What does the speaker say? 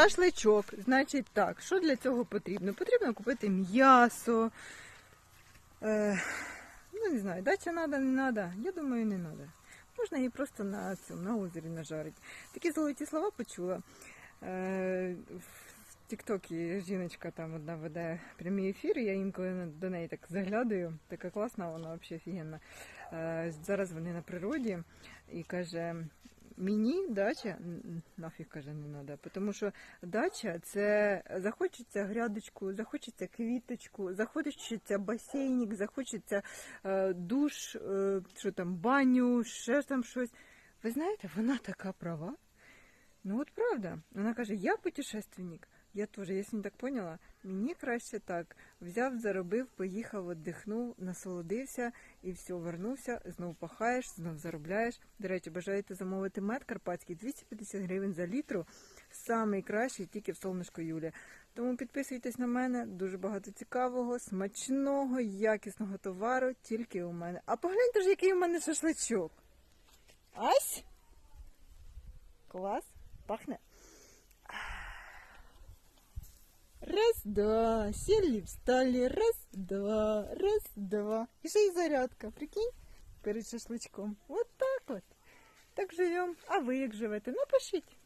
Шашличок, значить так, що для цього потрібно? Потрібно купити м'ясо. Е, ну, не знаю, дача треба, не треба. Я думаю, не треба. Можна її просто на цьому, на озері нажарити. Такі золоті слова почула. Е, в Тіктокі жіночка там одна веде прямі ефіри, я інколи до неї так заглядаю. Така класна, вона взагалі офігенна. Е, зараз вони на природі і каже. Мені дача нафіг каже не треба, тому що дача це захочеться грядочку, захочеться квіточку, захочеться басейник, захочеться е, душ, е, що там, баню, ще там щось. Ви знаєте, вона така права. Ну от правда. Вона каже, я путешественник. Я теж, я сьогодні так поняла, мені краще так. Взяв, заробив, поїхав, віддихнув, насолодився і все, вернувся, знов пахаєш, знов заробляєш. До речі, бажаєте замовити мед карпатський 250 гривень за літру. Самий кращий тільки в сонечко Юлі. Тому підписуйтесь на мене, дуже багато цікавого, смачного, якісного товару тільки у мене. А погляньте ж, який у мене шашличок. Ась? Клас, пахне. раз-два, сели, встали, раз-два, раз-два. Еще и зарядка, прикинь, перед шашлычком. Вот так вот. Так живем. А вы як живете? Ну, Напишіть.